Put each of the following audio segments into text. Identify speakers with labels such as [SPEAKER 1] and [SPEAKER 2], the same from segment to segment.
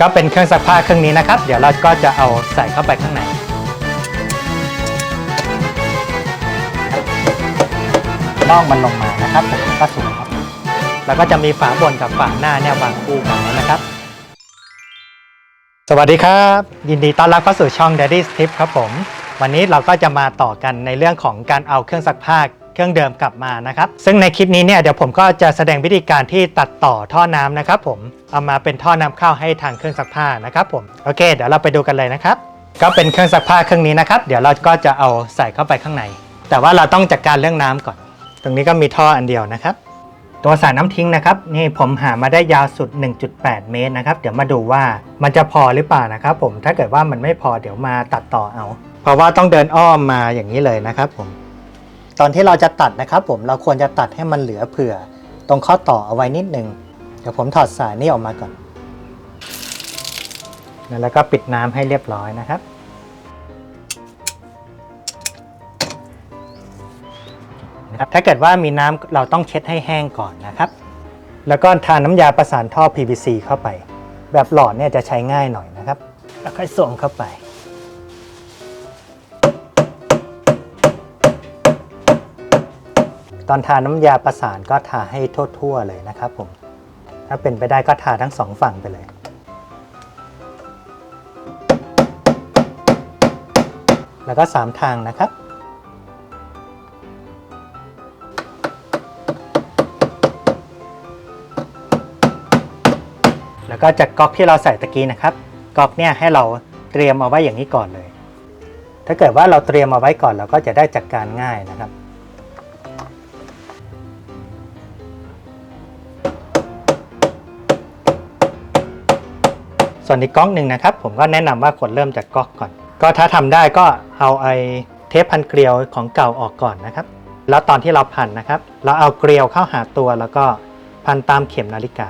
[SPEAKER 1] ก็เป็นเครื่องซักผ้าเครื่องนี้นะครับ เดี๋ยวเราก็จะเอาใส่เข้าไปข้างในน่องมันลงมานะครับผมก็สวยครับ แล้วก็จะมีฝาบนกับฝาหน้าเนี่ยวางคู่กันนะครับ สวัสดีครับ ยินดีต้อนรับเข้าสู่ช่อง Daddy's Tip ครับผม วันนี้เราก็จะมาต่อกันในเรื่องของการเอาเครื่องซักผ้า เครื่องเดิมกลับมานะครับ ซึ่งในคลิปนี้เนี่ยเดี๋ยวผมก็จะแสดงวิธีการที่ตัดต่อท่อน้ำนะครับ ผมเอามาเป็นท่อน้ำเข้าให้ทางเครื่องซักผ้านะครับผมโอเค เดี๋ยวเราไปดูกันเลยนะครับก็เป็นเครื่องซักผ้าเครื่องนี้นะครับ เดี๋ยวเราก็จะเอาใส่เข้าไปข้างใน แต่ว่าเราต้องจัดการเรื่องน้ำก่อน ตรงนี้ก็มีท่ออันเดียวนะครับ ตัวสายน้ำทิ้งนะครับ นี่ผมหามาได้ยาวสุด 1.8 เมตรนะครับ เดี๋ยวมาดูว่ามันจะพอหรือเปล่านะครับผมถ้าเกิดว่ามันไม่พอเดี๋ยวมาตัดต่อเอา เพราะว่าต้องเดินอ้อมมาอย่างนี้เลยนะครับผม ตอนที่เราจะตัดนะครับผมเราควรจะตัดให้มันเหลือเผื่อ ตรงข้อต่อเอาไว้นิดนึงเดี๋ยวผมถอดสายนี่ออกมาก่อน แล้วก็ปิดน้ำให้เรียบร้อยนะครับ ถ้าเกิดว่ามีน้ำเราต้องเช็ดให้แห้งก่อนนะครับ แล้วก็ทาน้ำยาประสานท่อ PVC เข้าไป แบบหลอดเนี่ยจะใช้ง่ายหน่อยนะครับแล้วค่อยส่งเข้าไป ตอนทาน้ำยาประสานก็ทาให้ทั่วๆเลยนะครับผม ถ้าเป็นไปได้ก็ทาทั้งสองฝั่งไปเลย แล้วก็สามทางนะครับแล้วก็จากก๊อกที่เราใส่ตะกี้นะครับก๊อกเนี่ยให้เราเตรียมเอาไว้อย่างนี้ก่อนเลย ถ้าเกิดว่าเราเตรียมเอาไว้ก่อนเราก็จะได้จัดการง่ายนะครับ ส่วนอีกก๊อกหนึ่งนะครับ ผมก็แนะนำว่าควรเริ่มจากก๊อกก่อน ก็ถ้าทำได้ก็เอาไอ้เทปพันเกลียวของเก่าออกก่อนนะครับ แล้วตอนที่เราพันนะครับ เราเอาเกลียวเข้าหาตัวแล้วก็พันตามเข็มนาฬิกา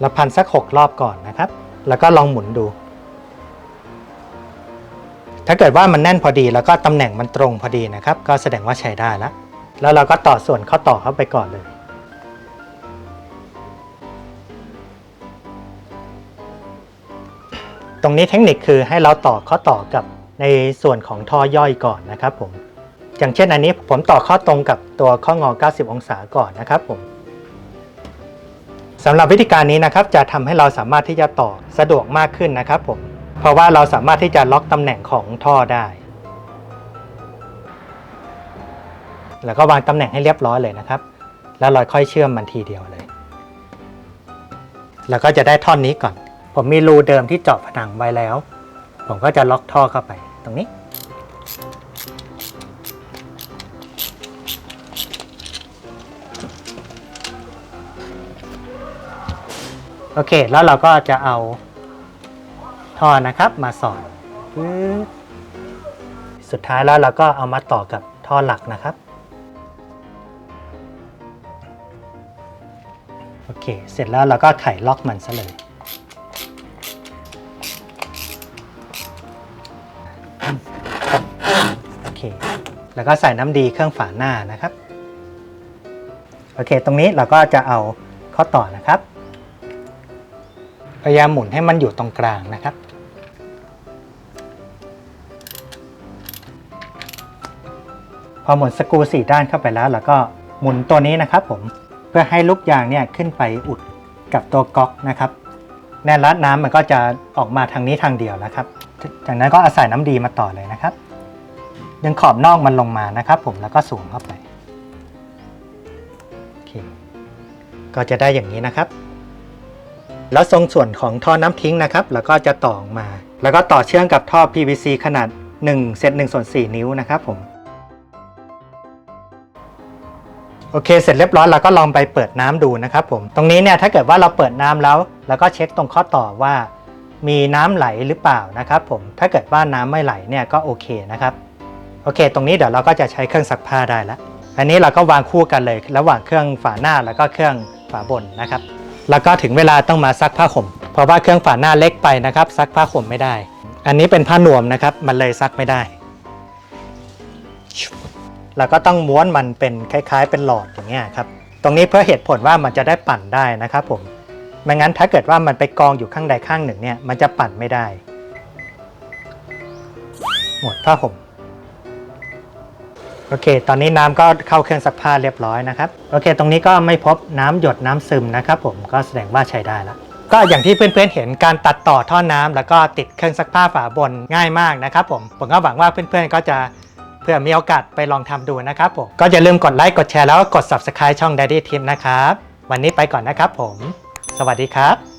[SPEAKER 1] เราพันสัก 6 รอบก่อนนะครับ แล้วก็ลองหมุนดู ถ้าเกิดว่ามันแน่นพอดีแล้วก็ตำแหน่งมันตรงพอดีนะครับ ก็แสดงว่าใช้ได้แล้ว แล้วเราก็ต่อส่วนข้อต่อเข้าไปก่อนเลย ตรงนี้เทคนิคคือให้เราต่อข้อต่อกับในส่วนของท่อย่อยก่อนนะครับผม อย่างเช่นอันนี้ผมต่อข้อตรงกับตัวข้องอ 90 องศาก่อนนะครับผมสำหรับวิธีการนี้นะครับจะทำให้เราสามารถที่จะต่อสะดวกมากขึ้นนะครับผม เพราะว่าเราสามารถที่จะล็อกตำแหน่งของท่อได้ แล้วก็วางตำแหน่งให้เรียบร้อยเลยนะครับ แล้วเราค่อยเชื่อมมันทีเดียวเลย แล้วก็จะได้ท่อนนี้ก่อน ผมมีรูเดิมที่เจาะผนังไว้แล้ว ผมก็จะล็อกท่อเข้าไปตรงนี้ โอเค แล้วเราก็จะเอาท่อนะครับมาสอดสุดท้ายแล้วเราก็เอามาต่อกับท่อหลักนะครับ โอเค เสร็จแล้วเราก็ไขล็อกมันซะเลย โอเค แล้วก็ใส่น้ำดีเครื่องฝาหน้านะครับ โอเค ตรงนี้เราก็จะเอาข้อต่อนะครับ พยายามหมุนให้มันอยู่ตรงกลางนะครับ พอหมุนสกูสี่ด้านเข้าไปแล้วเราก็หมุนตัวนี้นะครับผม เพื่อให้ลูกยางเนี่ยขึ้นไปอุดกับตัวก๊อกนะครับ แน่นรัดน้ำมันก็จะออกมาทางนี้ทางเดียวนะครับ จากนั้นก็อาศัยน้ำดีมาต่อเลยนะครับ ดึงขอบนอกมันลงมานะครับ ผมแล้วก็สวมเข้าไปโอเคก็จะได้อย่างนี้นะครับ แล้วทรงส่วนของท่อน้ำทิ้งนะครับ แล้วก็จะต่อมา แล้วก็ต่อเชื่อมกับท่อ PVC ขนาด1เซน1ส่วน4นิ้วนะครับผมโอเค เสร็จเรียบร้อยเราก็ลองไปเปิดน้ำดูนะครับผม ตรงนี้เนี่ยถ้าเกิดว่าเราเปิดน้ำแล้ว แล้วก็เช็คตรงข้อต่อว่า มีน้ำไหลหรือเปล่านะครับผมถ้าเกิดว่าน้ำไม่ไหลเนี่ยก็โอเคนะครับโอเค ตรงนี้เดี๋ยวเราก็จะใช้เครื่องซักผ้าได้แล้วอันนี้เราก็วางคู่กันเลย ระหว่างเครื่องฝาหน้าแล้วก็เครื่องฝาบนนะครับ แล้วก็ถึงเวลาต้องมาซักผ้าห่ม เพราะว่าเครื่องฝาหน้าเล็กไปนะครับ ซักผ้าห่มไม่ได้ อันนี้เป็นผ้านวมนะครับ มันเลยซักไม่ได้แล้วก็ต้องม้วนมันเป็นคล้าย ๆ เป็นหลอดอย่างเงี้ยครับ ตรงนี้เพื่อเหตุผลว่ามันจะได้ปั่นได้นะครับผม ไม่งั้นถ้าเกิดว่ามันไปกองอยู่ข้างใดข้างหนึ่งเนี่ยมันจะปั่นไม่ได้ หมดผ้าห่มโอเค ตอนนี้น้ำก็เข้าเครื่องซักผ้าเรียบร้อยนะครับ โอเค ตรงนี้ก็ไม่พบน้ำหยดน้ำซึมนะครับผม ก็แสดงว่าใช้ได้แล้ว ก็อย่างที่เพื่อนๆเห็นการตัดต่อท่อน้ำแล้วก็ติดเครื่องซักผ้าฝาบนง่ายมากนะครับผม ผมก็หวังว่าเพื่อนๆก็จะเพื่อมีโอกาสไปลองทำดูนะครับผม ก็อย่าลืมกดไลค์ กดแชร์แล้วก็กด subscribe ช่อง Daddy Team นะครับ วันนี้ไปก่อนนะครับผม สวัสดีครับ